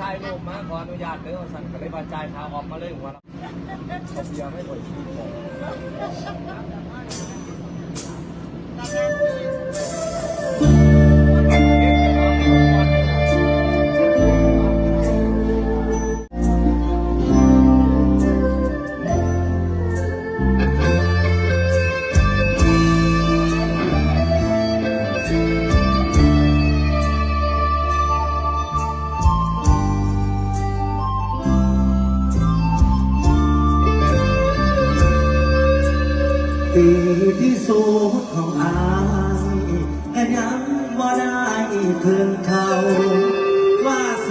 ถ่ายรูปมาขออนุญาตเดี๋ยอสั่งกระเลยบาดาจขาออกมาเลยหัวเราเดียวไม่ปล่อยชีวิตเลย ตื่นที่สูงของอายก็ยังว่าได้เพื่อนเขาว่าส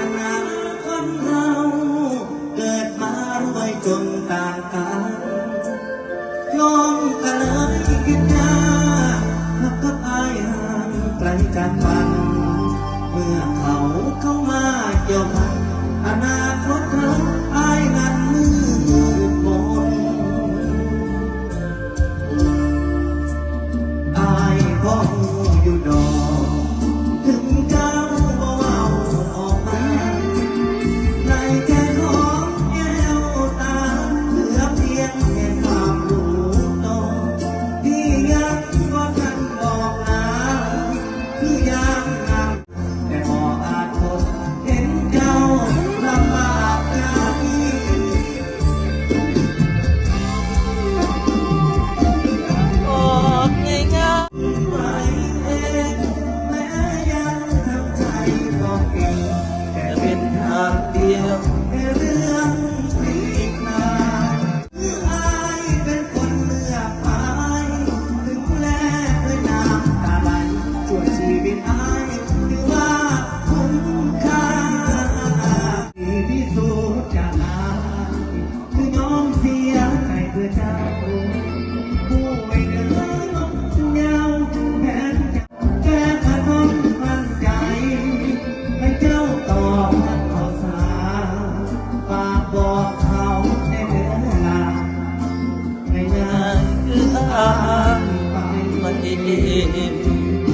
him.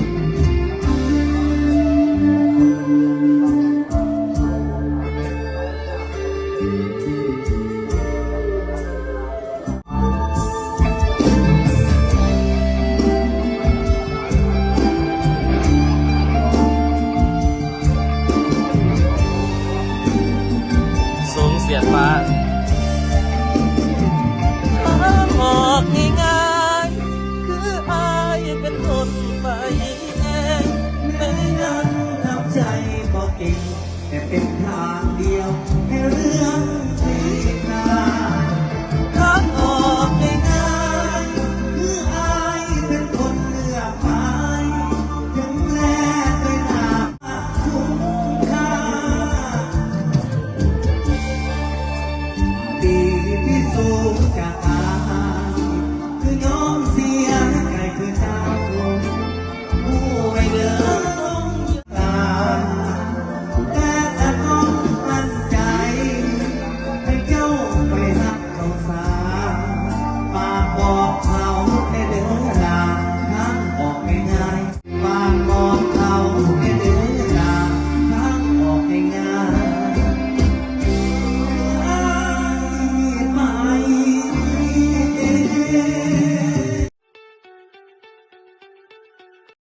ใจบอกเองแต่เป็นทาง